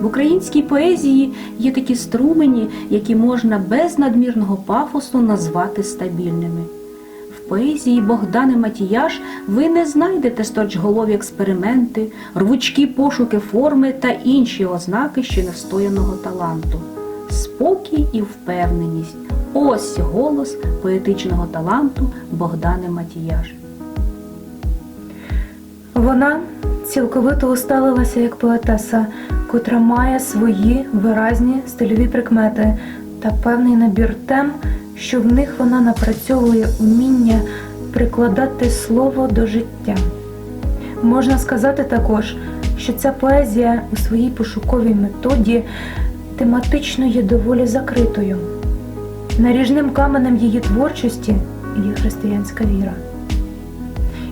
В українській поезії є такі струмені, які можна без надмірного пафосу назвати стабільними. В поезії Богдани Матіяш ви не знайдете сторчголові експерименти, рвучкі пошуки форми та інші ознаки ще невстояного таланту. Спокій і впевненість ось голос поетичного таланту Богдани Матіяш. Вона цілковито усталилася як поетеса, котра має свої виразні стильові прикмети та певний набір тем, що в них вона напрацьовує уміння прикладати слово до життя. Можна сказати також, що ця поезія у своїй пошуковій методі тематично є доволі закритою. Наріжним каменем її творчості є християнська віра.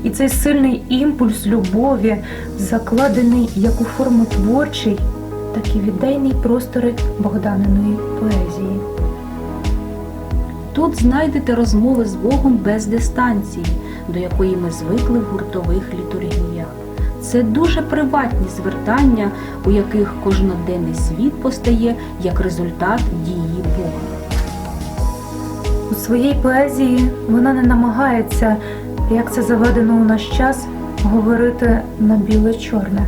І цей сильний імпульс любові, закладений як у форму творчий, так і в ідейні простори Богданиної поезії. Тут знайдете розмови з Богом без дистанції, до якої ми звикли в гуртових літургіях. Це дуже приватні звертання, у яких кожноденний світ постає як результат дії Бога. У своїй поезії вона не намагається, як це заведено у наш час, говорити на біле-чорне.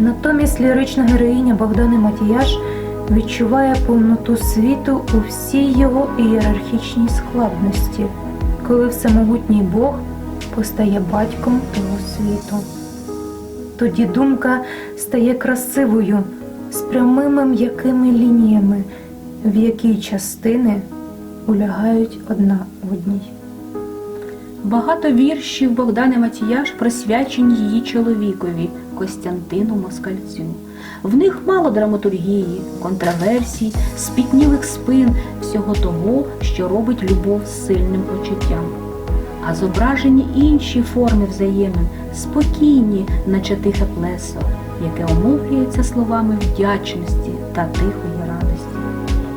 Натомість лірична героїня Богдани Матіяш відчуває повноту світу у всій його ієрархічній складності, коли всемогутній Бог постає батьком того світу. Тоді думка стає красивою, з прямими м'якими лініями, в якій частини улягають одна одній. Багато віршів Богдани Матіяш присвячені її чоловікові Костянтину Москальцю. В них мало драматургії, контраверсій, спітнілих спин, всього того, що робить любов сильним почуттям. А зображені інші форми взаємин, спокійні, наче тихе плесо, яке омовлюється словами вдячності та тихої.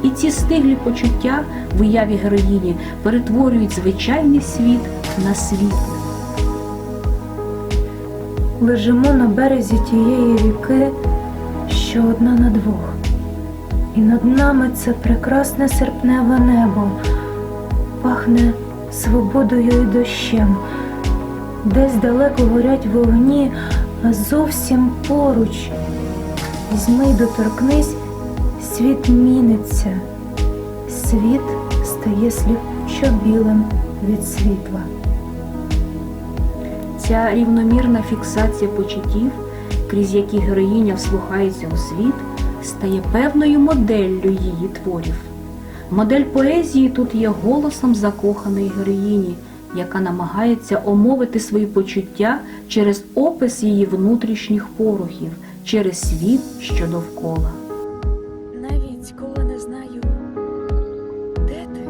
І ці стиглі почуття в уяві героїні перетворюють звичайний світ на світло. Лежимо на березі тієї ріки, що одна на двох. І над нами це прекрасне серпневе небо, пахне свободою і дощем. Десь далеко горять вогні, а зовсім поруч. Візьми й доторкнись, світ міниться, світ стає сліпчо білим від світла. Ця рівномірна фіксація почуттів, крізь які героїня вслухається у світ, стає певною моделлю її творів. Модель поезії тут є голосом закоханої героїні, яка намагається омовити свої почуття через опис її внутрішніх порухів, через світ, що довкола. Навіть коли не знаю, де ти,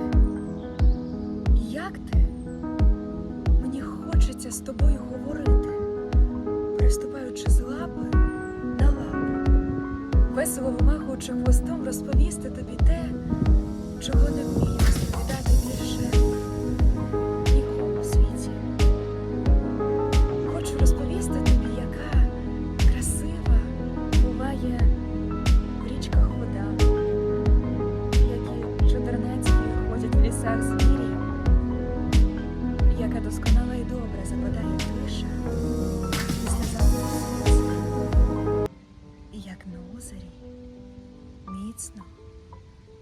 як ти, мені хочеться з тобою говорити, приступаючи з лапи на лапу, весело вимахуючи хвостом розповісти тобі те, чого не вмію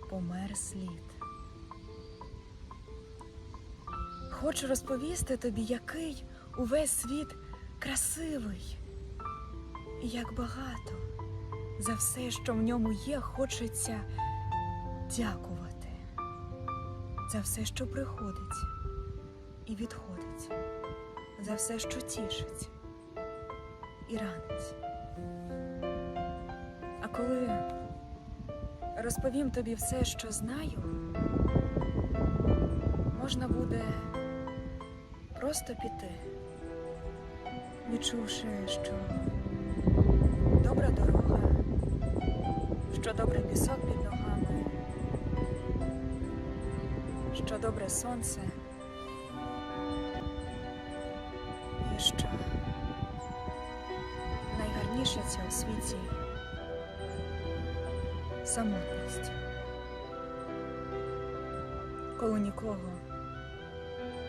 помер слід. Хочу розповісти тобі, який увесь світ красивий, і як багато за все, що в ньому є, хочеться дякувати. За все, що приходить і відходить, за все, що тішить і ранить. А коли розповім тобі все, що знаю, можна буде просто піти, відчувши, що добра дорога, що добрий пісок під ногами, що добре сонце, і що найгарніше це у світі самотність. Коли нікого,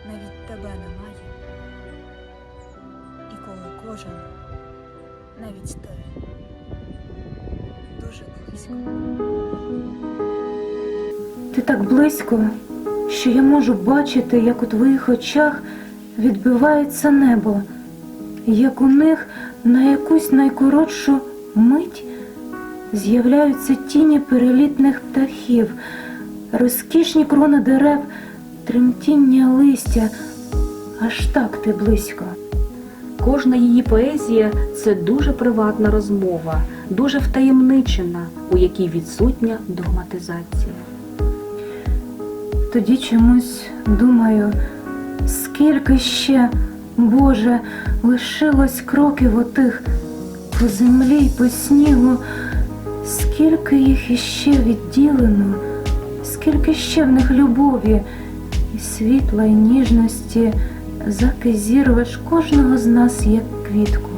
навіть тебе немає, і коли кожен, навіть ти, дуже близько. Ти так близько, що я можу бачити, як у твоїх очах відбивається небо, як у них на якусь найкоротшу мить з'являються тіні перелітних птахів, розкішні крони дерев, тремтіння листя. Аж так ти близько. Кожна її поезія це дуже приватна розмова, дуже втаємничена, у якій відсутня догматизація. Тоді чомусь думаю, скільки ще, Боже, лишилось кроків отих по землі й по снігу, скільки їх іще відділено, скільки ще в них любові і світла, і ніжності, заки зірвеш кожного з нас, як квітку.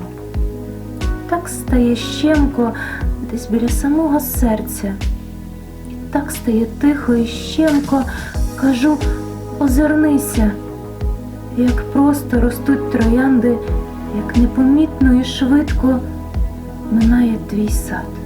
Так стає щемко десь біля самого серця. І так стає тихо і щемко, кажу, озирнися, як просто ростуть троянди, як непомітно і швидко минає твій сад.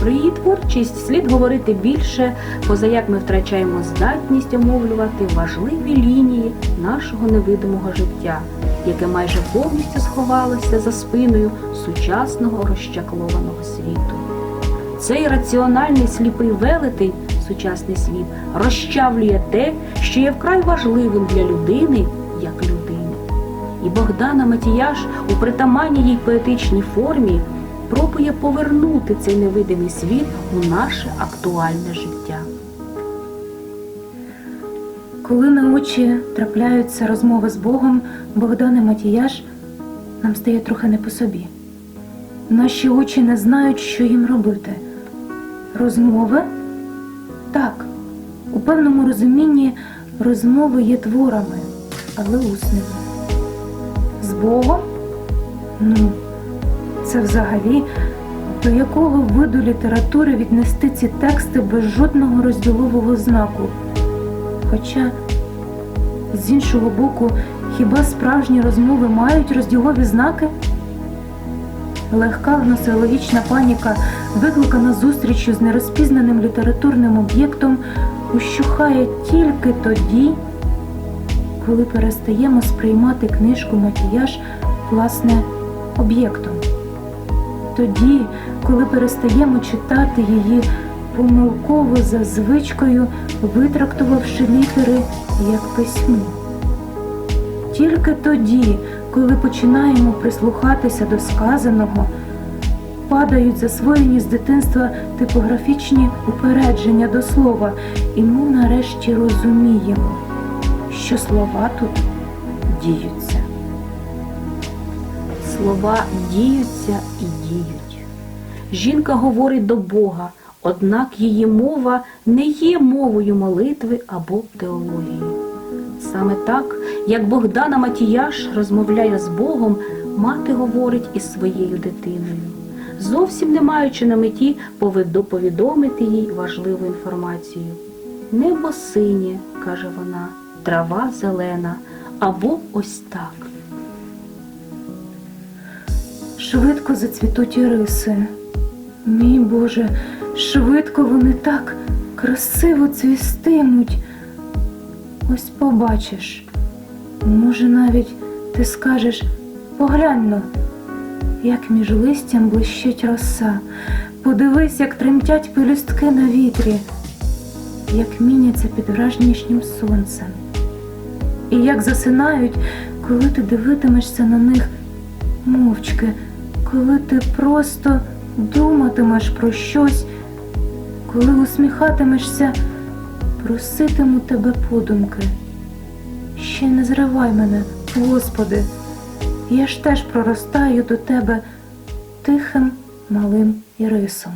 Про її творчість слід говорити більше, позаяк ми втрачаємо здатність омовлювати важливі лінії нашого невидимого життя, яке майже повністю сховалося за спиною сучасного розчаклованого світу. Цей раціональний сліпий велетень, сучасний світ, розчавлює те, що є вкрай важливим для людини як людини. І Богдана Матіяш у притаманній їй поетичній формі пробує повернути цей невидимий світ у наше актуальне життя. Коли на очі трапляються розмови з Богом, Богдан і Матіяш, нам стає трохи не по собі. Наші очі не знають, що їм робити. Розмови? Так, у певному розумінні розмови є творами, але усними. З Богом? Ну, це взагалі до якого виду літератури віднести ці тексти без жодного розділового знаку? Хоча, з іншого боку, хіба справжні розмови мають розділові знаки? Легка гносеологічна паніка, викликана зустрічю з нерозпізнаним літературним об'єктом, ущухає тільки тоді, коли перестаємо сприймати книжку макіяж власне об'єктом. Тоді, коли перестаємо читати її помилково за звичкою, витрактувавши літери як письмо. Тільки тоді, коли починаємо прислухатися до сказаного, падають засвоєні з дитинства типографічні упередження до слова, і ми нарешті розуміємо, що слова тут діються. Слова діються і діють. Жінка говорить до Бога, однак її мова не є мовою молитви або теології. Саме так, як Богдана Матіяш розмовляє з Богом, мати говорить із своєю дитиною, зовсім не маючи на меті повідомити їй важливу інформацію. Небо синє, каже вона, трава зелена, або ось так. Швидко зацвітуть іриси. Мій Боже, швидко вони так красиво цвістимуть. Ось побачиш. Може, навіть ти скажеш, поглянь но, як між листям блищить роса. Подивись, як тремтять пелюстки на вітрі, як міняться під вражнішнім сонцем. І як засинають, коли ти дивитимешся на них мовчки, коли ти просто думатимеш про щось, коли усміхатимешся, проситиму тебе подумки. Ще не зривай мене, Господи, я ж теж проростаю до тебе тихим малим ірисом.